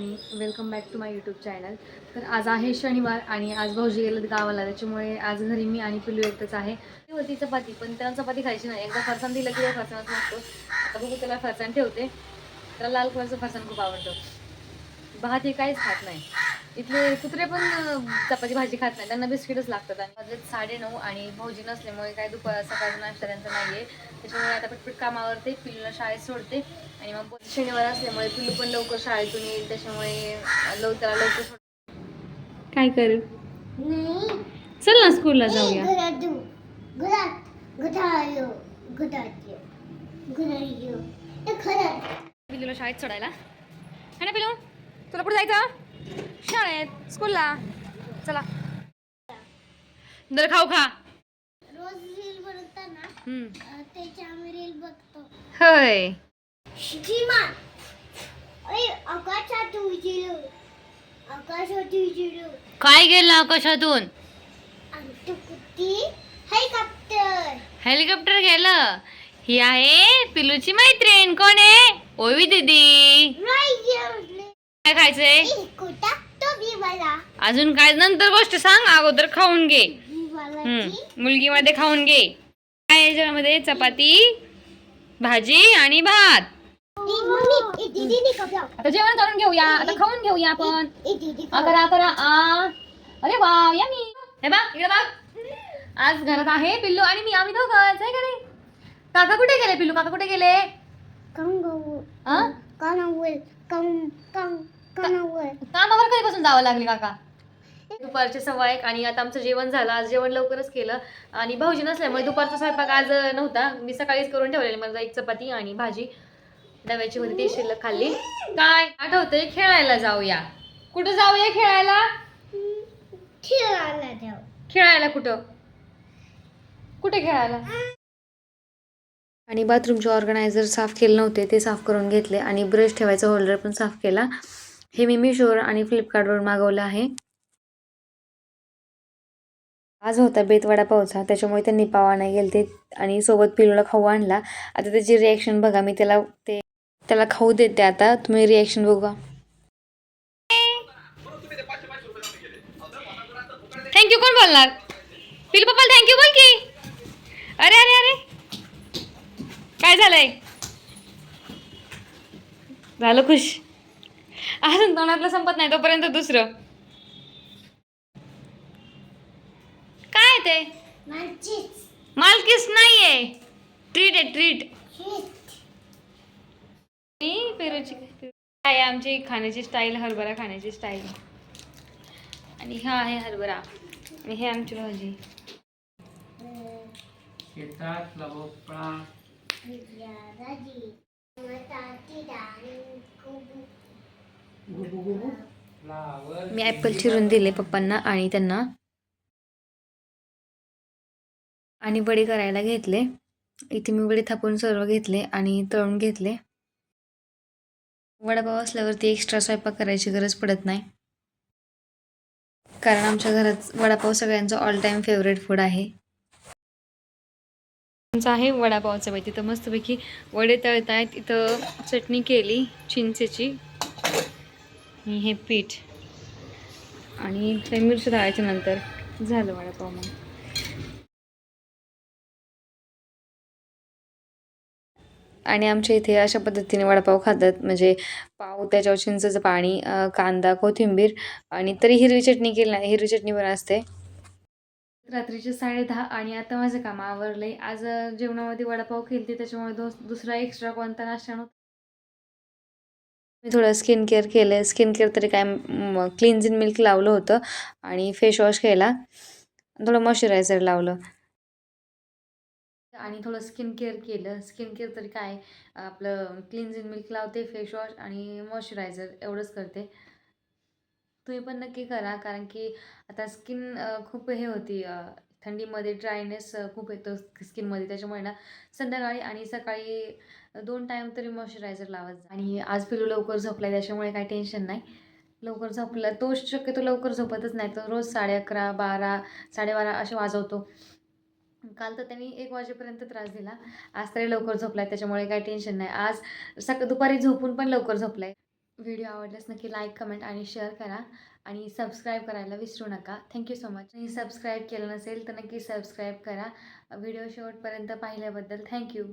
आणि welcome back to my YouTube channel तर आज आहे शनिवार आणि आज भाऊजी गेलं गावाला त्याच्यामुळे आज घरी मी आणि पिल्लू एकटंच आहे. ती होती चपाती पण त्याला चपाती खायची नाही. एकदा फरसाण दिलं की फरसाणच नसतो. आता बघू त्याला फरसाण ठेवते. त्याला लाल कलरचं फरसाण खूप आवडतं. भात हे काहीच खात नाही. इथले कुत्रे पण चपाती भाजी खात नाही. त्यांना बिस्किटच लागतात. आणि वाजलेत साडे नऊ आणि भाऊजी नसल्यामुळे काय दुपार सकाळचा नाश्ता त्यांचा नाही आहे त्याच्यामुळे आता पटपट कामावरते पिल्लूला शाळेत सोडते. आणि मग शनिवार असल्यामुळे पिल्लू पण लवकर शाळेतून येईल. त्याच्यामुळे लव त्याला लवकर सोड काय कर? नाही. चल ना स्कूलला जाऊया. पिल्लूला शाळेत सोडायला. है ना पिल्लू तुला कुठे जायचं? शाळेत स्कूलला. चला. दर खाऊ खा. रोज रील बनवताना हम्म. अं, त्याची आम्ही रील बघतो. होय. श्रीमान. अरे आकाशात उजिलो आकाशात उजिलो काय गेलं आकाशातून? आमची कुत्ती हेलिकॉप्टर. हेलिकॉप्टर गेलं. ही आहे पिलूची मैत्रीण. कोण आहे? ओवी दीदी. काय खायचंय? अजून काय? नंतर गोष्ट सांग अगोदर खाऊन घे. मला हम्म. मुलगीमध्ये खाऊन घे. काय जेवणामध्ये? चपाती भाजी आणि भात. आता जेवण करून घेऊया. आता खाऊन घेऊया आपण. ए दीदी करा करा. आ. अरे वा यमी. हे बा इकडे बघ. आज घरात आहे पिल्लू आणि मी आम्ही दोघंच आहे का नाही? काका कुठे गेले पिल्लू? काका कुठे गेले? कंगो हा कानावर कामावर कधीपासून जावं लागले काका? दुपारचे सव्वा एक आणि आता आमचं जेवण झालं. आज जेवण लवकरच केलं. आणि भाऊजी नसल्यामुळे दुपारचा स्वयंपाक आज नव्हता. मी सकाळीच करून ठेवलेली मला एक चपाती आणि भाजी. डब्याची होती ती शिल्लक खाल्ली. काय आठवतंय? खेळायला जाऊया. कुठं जाऊया खेळायला? खेळायला जाऊ. खेळायला कुठं? कुठे खेळायला? आणि बाथरूमचे ऑर्गनायझर साफ केले नव्हते. ते साफ करून घेतले आणि ब्रश ठेवायचा होल्डर पण साफ केला. हे मी मिशोवर आणि फ्लिपकार्टवर मागवलं आहे. आज होता बेतवाडा पावसा त्याच्यामुळे त्यांनी पाव आणायला गेले ते आणि सोबत पिलूला खाऊ आणला. आता त्याची रिॲक्शन बघा मी त्याला ते त्याला खाऊ देते आता. तुम्ही रिॲक्शन बघा थँक्यू कोण बोलणार? पिलू पप्पाला थँक्यू बोल की. अरे अरे अरे. काय झालंय? झालं खुश? अजून तोंडातलं संपत नाही तोपर्यंत दुसरं. काय ते? मालकीस नाहीये. ट्रीट आहे ट्रीट पेरूची काय आहे आमची खाण्याची स्टाईल हरभरा खाण्याची स्टाईल आणि हा आहे हरभरा. आणि हे आमची भाजी. शेतातला भोपळा मी ॲपल चिरून दिले पप्पांना आणि त्यांना. आणि वडे करायला घेतले. इथे मी वडे थापून सर्व घेतले आणि तळून घेतले. वडापाव असल्यावरती एक्स्ट्रा स्वयंपाक करायची गरज पडत नाही. कारण आमच्या घरात वडापाव सगळ्यांचा ऑल टाईम फेवरेट फूड आहे. आमचं आहे वडापावचं बाई. तिथं मस्तपैकी वडे तळतायत. इथं चटणी केली चिंचेची. आणि हे पीठ. आणि ते मिरची तळायच्या नंतर झालं वडापाव मग. आणि आमच्या इथे अशा पद्धतीने वडापाव खातात. म्हणजे पाव त्याच्यावर चिंचेचं पाणी कांदा कोथिंबीर आणि तरी हिरवी चटणी केली नाही. हिरवी चटणी पण असते. रात्रीचे साडे दहा आणि आता माझं काम आवरलंय. आज जेवणामध्ये वडापाव केली त्याच्यामुळे दो दुसरा एक्स्ट्रा कोणता नाश्ता नव्हता. मी थोडं स्किन केअर केलं स्किन केअर तरी काय क्लिन्झिंग मिल्क लावलं होतं आणि फेस वॉश केला. थोडं मॉइश्चरायझर लावलं. आणि थोडं स्किन केअर केलं. स्किन केअर तरी काय आपलं क्लिन्झिंग मिल्क लावते फेस वॉश आणि मॉइश्चरायझर एवढंच करते. तुम्ही पण नक्की करा कारण की आता स्किन खूप हे होती थंडीमध्ये ड्रायनेस खूप येतो स्किनमध्ये त्याच्यामुळे ना संध्याकाळी आणि सकाळी दोन टाईम तरी मॉइश्चरायझर लावत जा. आणि आज पिलू लवकर झोपला त्याच्यामुळे काही टेन्शन नाही. लवकर झोपला तो शक्यतो लवकर झोपतच नाही. तो रोज साडे अकरा बारा साडेबारा असे वाजवतो. काल तर त्यांनी एक वाजेपर्यंत त्रास दिला. आज तरी लवकर झोपलाय त्याच्यामुळे काही टेन्शन नाही. आज सक दुपारी झोपून पण लवकर झोपलाय. व्हिडिओ आवडल्यास नक्की लाईक कमेंट आणि शेअर करा. आणि सबस्क्राईब करायला विसरू नका. थँक्यू सो मच आणि सबस्क्राईब केलं नसेल तर नक्की सबस्क्राईब करा. व्हिडिओ शेवटपर्यंत पाहिल्याबद्दल थँक्यू